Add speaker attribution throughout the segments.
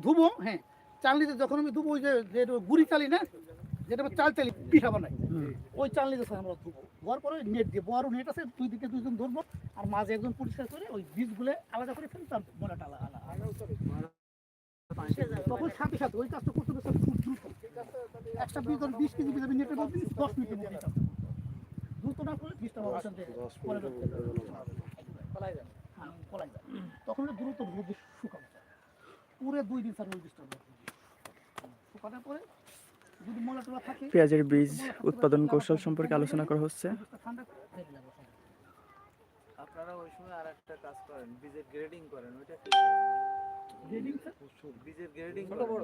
Speaker 1: ধুবো হ্যাঁ। চালনিতে যখন আমি ধুবো ওই যে গুড়ি চালি না যেটা চাল চালি পিঠা বানাই ওই চালনিতে আমরা ধুবো ধোয়ার পরে নেট দিয়ে বড় নেট আছে দুই দিকে দুইজন ধরবো আর মাঝে একজন পরিষ্কার করে ওই বীজগুলো আলাদা করে ফেলি তার আলাদা তখন সাথে সাথে ওই কাজটা করতে হবে খুব দ্রুত একটা বীজ ধর বিশ কেজি বীজ আমি নেটের মধ্যে দশ মিনিটের মধ্যে দ্রুত না করলে বীজটা পলাই যায়। হ্যাঁ পলাই যায়। তখন দ্রুত পুরো দুই দিন স্যার ওই বীজটা শুকানোর পরে যদি মলা টলা থাকে
Speaker 2: পেঁয়াজের বীজ উৎপাদন কৌশল সম্পর্কে আলোচনা করা হচ্ছে।
Speaker 3: আপনারা ওই সময় আর একটা কাজ করেন বীজের গ্রেডিং করেন ওইটা
Speaker 1: Grading, স্যার?
Speaker 3: বীজের গ্রেডিং
Speaker 1: ছোট বড়।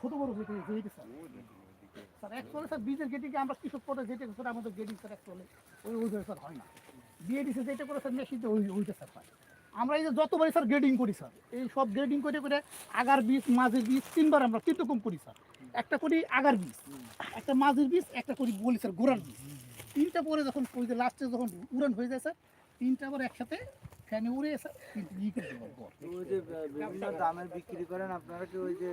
Speaker 1: ছোট বড় যেটা স্যার। স্যার অ্যাকচুয়ালি স্যার বীজের আমরা কৃষক যেটা স্যার আমাদের গেটিং স্যার অ্যাকচুয়ালি ওই ওইভাবে স্যার হয় না। বিএডিসি যেটা করে স্যার ওই ওইটা স্যার পায় আমরা এই যে যতবারই স্যার গ্রেডিং করি স্যার এই সব গ্রেডিং করে করে আগার বীজ মাঝের বীজ তিনবার আমরা তিন রকম করি স্যার? একটা করি আগার বীজ একটা মাঝের বীজ একটা করি বলি স্যার গোড়ার বীজ। তিনটা পরে যখন ওই যে লাস্টে যখন উড়ান হয়ে যায় স্যার তিনটা আবার একসাথে ফ্যানে উড়ে স্যার
Speaker 3: ওই যে বিভিন্ন দামে বিক্রি করেন আপনারা কি ওই যে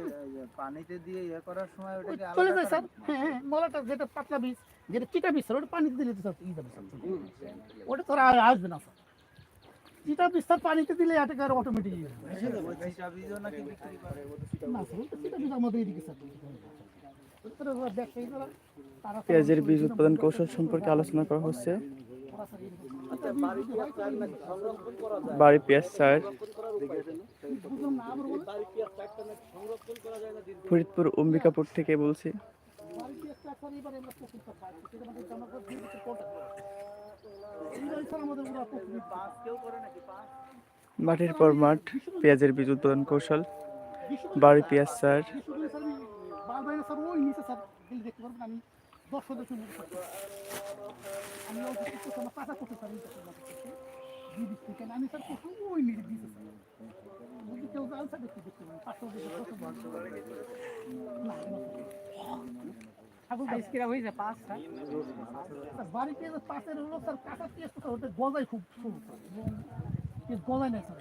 Speaker 3: পানিতে দিয়ে ইয়ে করার সময় ওটাকে
Speaker 1: চলে যায় স্যার? হ্যাঁ হ্যাঁ মলাটা যেটা পাতলা বীজ যেটা চিটা বীজ স্যার ওটা পানিতে দিলে তো স্যার ওটা তো আর আসবে না স্যার। চিটা বীজ স্যার পানিতে দিলে এটাকে আর অটোমেটিক ইয়ে
Speaker 2: পেঁয়াজের বীজ উৎপাদন কৌশল সম্পর্কে আলোচনা করা হচ্ছে।
Speaker 1: ওরা
Speaker 2: বাড়ি পেঁয়াজ
Speaker 1: বলেন।
Speaker 2: ফরিদপুর অম্বিকাপুর থেকে বলছি। মাঠের পর মাঠ পেঁয়াজের বীজ উৎপাদন কৌশল বাড়ি পেঁয়াজ সার।
Speaker 1: দিয়ে ঠাকুর কিরা হয়েছে বাড়িতে পাশের হলো স্যার কাঁচা পেঁয়াজ তো ওটা খুব সরু পেঁয়াজ গজায় না স্যার।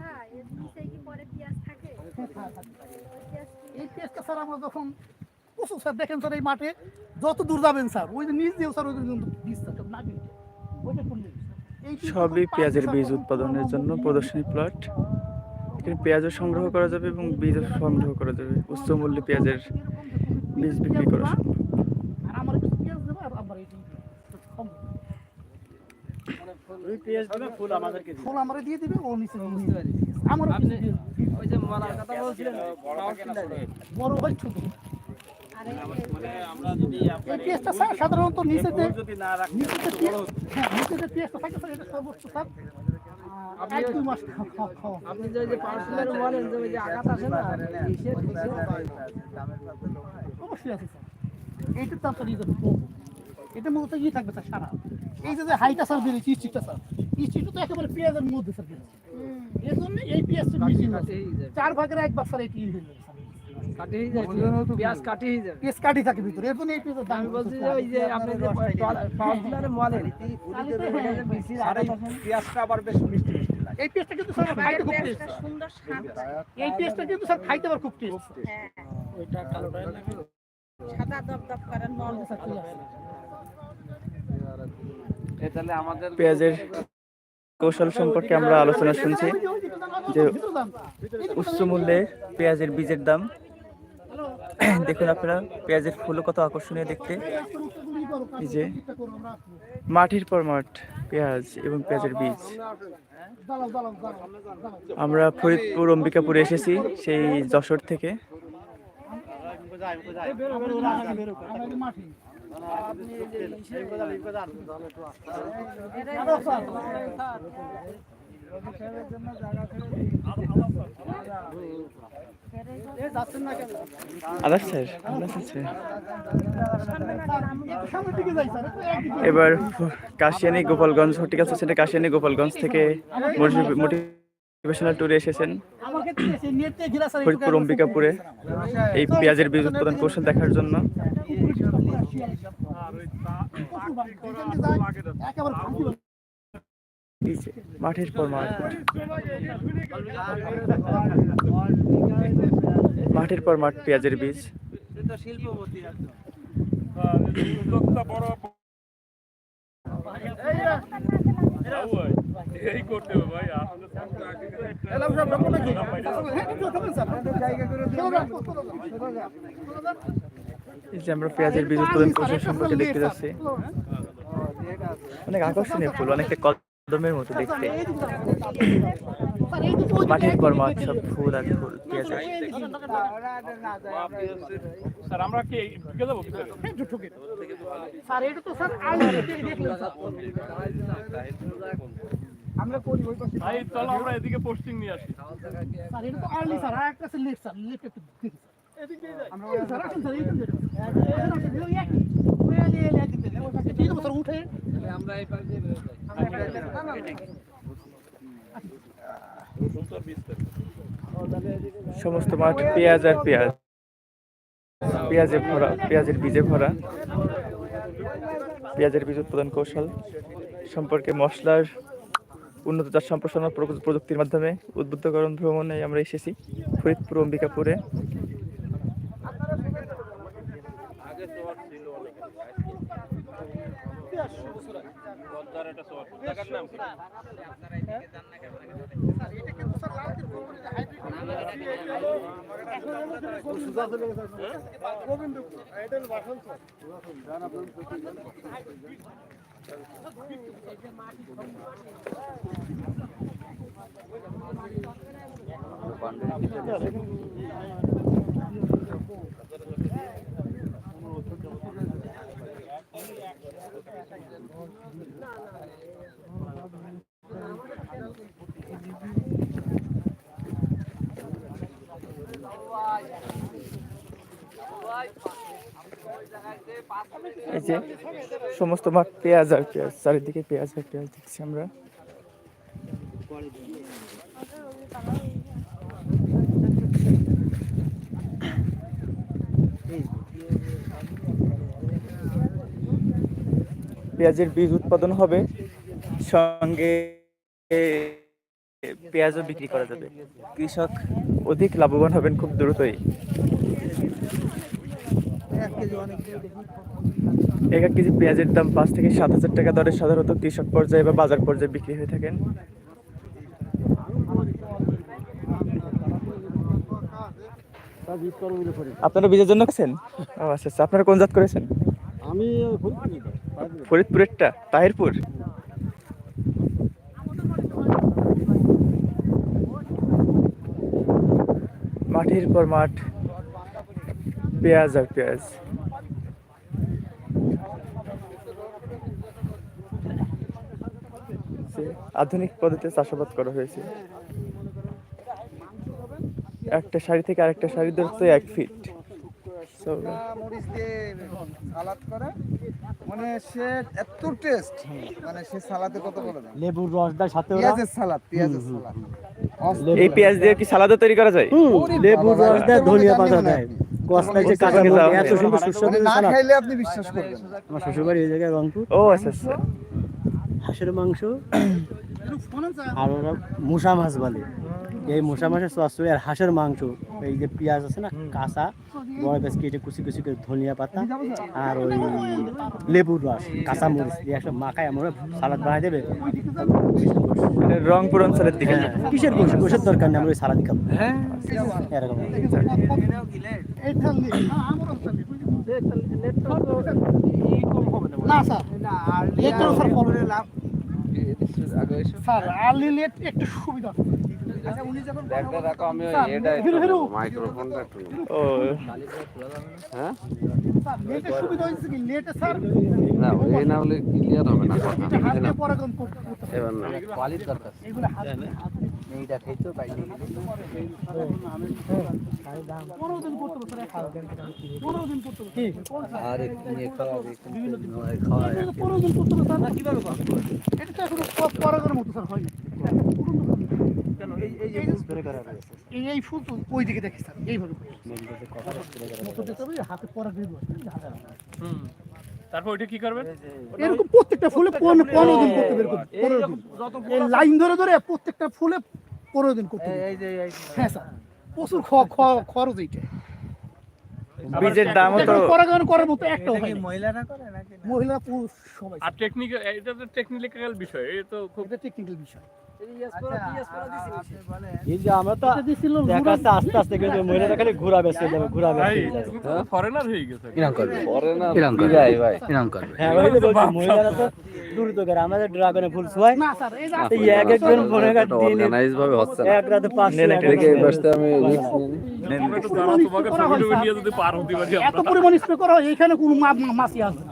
Speaker 4: হ্যাঁ এর কি পরে পেঁয়াজ থাকে?
Speaker 1: হ্যাঁ, হ্যাঁ, এই পেঁয়াজটা স্যার আমরা যখন প্রচুর স্যার দেখেন স্যার এই মাঠে যত দূর যাবেন স্যার ওই যে নিচ দিয়েও স্যার ওই বীজ স্যার না ওইটা করলে এই
Speaker 2: সবই পেঁয়াজের বীজ উৎপাদনের জন্য প্রদর্শনী প্লট। এখানে পেঁয়াজও সংগ্রহ করা যাবে এবং বীজও সংগ্রহ করা যাবে। উচ্চ মূল্যে পেঁয়াজের বীজ
Speaker 1: পেঁয়াজ
Speaker 2: বিক্রি করা
Speaker 1: আর আমার কিছু পেঁয়াজ দেবে আর আমার এই ফুল। আমারে দিয়ে দিবে ও নিচে আমার
Speaker 3: ওই যে কথা বলছিলেন
Speaker 1: বড় হয় ছোট। স্যার সাধারণত নিচে যে
Speaker 3: যদি না রাখেন
Speaker 1: নিচে হ্যাঁ পেঁয়াজটা থাকে এটা সর্বোচ্চ স্যার
Speaker 5: আপনি যে ওই যে পার্সেলের বলেন যে ওই যে আঘাত আসে না
Speaker 3: হয়।
Speaker 1: অবশ্যই আছে স্যার। এইটার দাম স্যার ইয়ে এটা মূলত ইয়ে থাকবে স্যার সারা। এই যে যে হাইটা স্যার বেরিয়েছে স্টিকটা স্যার স্টিকটা তো একেবারে পেঁয়াজের মধ্যে স্যার বেরিয়েছে। এর জন্য এই পেঁয়াজটা বেশি হয়েছে। চার ভাগের এক ভাগ স্যার এটি হয়ে যাবে
Speaker 5: বেশি।
Speaker 1: এই কিন্তু স্যার খাইতে খুব টেস্ট
Speaker 4: সুন্দর স্বাদ
Speaker 1: এই পেঁয়াজটা কিন্তু স্যার খাইতে আবার খুব টেস্ট
Speaker 4: হ্যাঁ। সাদা দপদপ করে নল
Speaker 1: স্যার ঠিক আছে
Speaker 3: এ তাহলে আমাদের
Speaker 2: পেঁয়াজের কৌশল সম্পর্কে আমরা আলোচনা শুনছি যে উচ্চ মূল্যে পেঁয়াজের বীজের দাম। দেখুন আপনারা পেঁয়াজের ফুলও কত আকর্ষণীয় দেখতে। এই যে মাটির পর মাঠ পেঁয়াজ এবং পেঁয়াজের বীজ। আমরা ফরিদপুর অম্বিকাপুরে এসেছি সেই যশোর থেকে। এবার কাশিয়ানি গোপালগঞ্জ হর্টিকালচার সেন্টার কাশিয়ানি গোপালগঞ্জ থেকে মোটিভেশনাল ট্যুরে এসেছেন ফরিদপুর অম্বিকাপুরে এই পেঁয়াজের বীজ উৎপাদন কৌশল দেখার জন্য মাঠের পর মাঠ মাঠের পর মাঠ পেঁয়াজের বীজ
Speaker 3: সে তো শিল্পপতি একদম
Speaker 2: এই যে আমরা পেঁয়াজের বীজ উৎপাদন কৌশল সম্পর্কে দেখতে যাচ্ছি। অনেক আকর্ষণীয় ফুল অনেকটা কদমের মতো দেখতে। মাঠের পর মাঠ সব ফুল আর ফুল
Speaker 3: যায় আমরা
Speaker 6: স্যার আমরা কি ঢুকে যাব
Speaker 1: স্যার এটা তো স্যার আলু দেখলেন স্যার।
Speaker 5: আমরা করি ওই পাশে
Speaker 6: ভাই চলো আমরা এদিকে পোস্টিং নিয়ে আসি
Speaker 1: স্যার এটা তো আর্লি স্যার আর একটা আছে লেফট স্যার লেফট একটু দেখি আমরা স্যার আসেন এইখান থেকে পাশে
Speaker 2: সমস্ত মাঠ পেঁয়াজ আর পেঁয়াজ পেঁয়াজে ভরা পেঁয়াজের বীজে ভরা পেঁয়াজের বীজ উৎপাদন কৌশল সম্পর্কে মশলার উন্নত চাষ সম্প্রসারণ প্রযুক্তির মাধ্যমে উদ্বুদ্ধকরণ ভ্রমণে আমরা এসেছি ফরিদপুর অম্বিকাপুরে। বান্ডেল এই যে সমস্ত মাঠ পেঁয়াজ আর পেঁয়াজ, চারিদিকে পেঁয়াজ আর পেঁয়াজ দেখছি আমরা। পেঁয়াজের বীজ উৎপাদন হবে, সঙ্গে পেঁয়াজও বিক্রি করা যাবে। কৃষক অধিক লাভবান হবেন খুব দ্রুতই। এক এক কেজি পেঁয়াজের দাম পাঁচ থেকে সাত হাজার টাকা দরে সাধারণত কৃষক পর্যায়ে বা বাজার পর্যায়ে বিক্রি হয়ে থাকেন। আপনারা বীজের জন্য করেছেন? ও আচ্ছা আচ্ছা। আপনারা কোন জাত করেছেন?
Speaker 5: আমি
Speaker 2: ফরিদপুরেরটা? তাহিরপুর? মাঠের পর মাঠ। পেঁয়াজ আর পেঁয়াজ। আধুনিক পদ্ধতিতে চাষাবাদ করা হয়েছে। একটা শাড়ি থেকে আরেকটা শাড়ি দূরত্ব এক ফিট
Speaker 3: মরিচ দিয়ে সালাদ করে। মানে সে এত টেস্ট মানে সে সালাদে কত বলে না?
Speaker 5: লেবুর রস সাথে
Speaker 3: পেঁয়াজের সালাদ পেঁয়াজের সালাদ।
Speaker 2: এই পেঁয়াজ দিয়ে কি সালাদও তৈরি করা যায়?
Speaker 5: লেবুর রস দেয় ধনিয়া পাতা দেয়।
Speaker 3: আপনি।
Speaker 5: কসলা যে কাঁচা
Speaker 2: বুঝতে
Speaker 5: মরিচ,
Speaker 2: পারছি।
Speaker 5: এত সুন্দর সুস্বাদু
Speaker 3: না খাইলে আপনি বিশ্বাস করবেন
Speaker 5: আমার শ্বশুরবাড়ি এই জায়গায় রংপুর
Speaker 2: ও আচ্ছা আচ্ছা
Speaker 5: হাঁসের মাংস আর ওরা মুসা মাছ বলে এই মুসা মাছের চচ্চড়ি আর হাঁসের মাংস। এই যে পেঁয়াজ আছে না কাঁচা বড় বেশ কেটে কুচি কুচি করে ধনিয়া পাতা আর ওই লেবুর রস কাঁচা মরিচ দিয়ে একটা মাখায় আমরা সালাদ বানাই দেবে।
Speaker 2: মানে রংপুর অঞ্চলের দিকে।
Speaker 5: হ্যাঁ, কিসের গোস গোসের দরকার নেই আমরা ওই সালাদ খাব। হ্যাঁ। এরকম।
Speaker 1: না স্যার। না স্যার আর্লি লেট একটু সুবিধা আচ্ছা উনি যখন স্যার, হিরো হিরো।
Speaker 2: ও
Speaker 1: স্যার লেটের সুবিধা হয়েছে কি?
Speaker 7: না এই না হলে ক্লিয়ার হবে না কথা।
Speaker 1: এটা।
Speaker 7: এবার না।
Speaker 3: এইটা খাইতো
Speaker 1: একটা।
Speaker 3: আরে কিনে
Speaker 1: পনেরো দিন করতে কীভাবে এটা তো এখনও মতো স্যার হয়নি একটা পুরনো এই এই এই ফুল তো ওই দিকে দেখি স্যার এইভাবে মতো দিতে হবে হাতে পরাগ দিব
Speaker 6: তারপর ওইটা কি করবেন?
Speaker 1: এরকম প্রত্যেকটা ফুলে পনেরো পনেরো দিন করতে হবে এরকম এই লাইন ধরে ধরে প্রত্যেকটা ফুলে পনেরো দিন করতে হ্যাঁ স্যার প্রচুর খ- খ- খরচ এইটা।
Speaker 2: বীজের দামও তো
Speaker 1: পরাগায়ন করার মতো একটাও হয়
Speaker 3: মহিলারা করে নাকি
Speaker 1: মহিলা পুরুষ সবাই
Speaker 6: আর টেকনিক্যাল এটা তো টেকনিক্যাল বিষয় এটা তো খুব
Speaker 1: এটা টেকনিক্যাল বিষয়।
Speaker 5: আমরা তো দেখাচ্ছে আস্তে আস্তে কিন্তু মহিলারা খালি ঘোরা বেসে যাবে ঘোরা
Speaker 6: ভাই
Speaker 5: বেসে যাবে
Speaker 6: তুমি তো ফরেনার হয়ে গেছো
Speaker 7: কিরম করবে
Speaker 3: ফরেনার
Speaker 7: কিরম করবে ভাই কিরম করবে
Speaker 5: হ্যাঁ ওই বলছি মহিলারা তো দ্রুত করে আমাদের ড্রাগনে ফুল ছোঁয়
Speaker 1: না স্যার এই যে
Speaker 5: এক একজন মনে কর দিনে
Speaker 7: অর্গানাইজ ভাবে হচ্ছে না
Speaker 5: এক রাতে পাঁচশো
Speaker 2: নেন
Speaker 5: এক
Speaker 7: দেখে এই
Speaker 5: রাতে
Speaker 7: পাশটা আমি রিস্ক নিই।
Speaker 6: তোমাকে তোমাকে ছবি নিয়ে যদি পার হতে পারি
Speaker 1: এত পরিমাণ স্প্রে করা হয় এখানে কোনো মাছি আসবে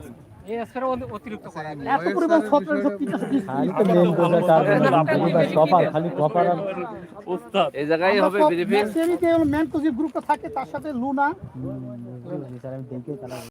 Speaker 7: এই জায়গায় হবে
Speaker 1: গ্রুপটা থাকে তার সাথে লুনা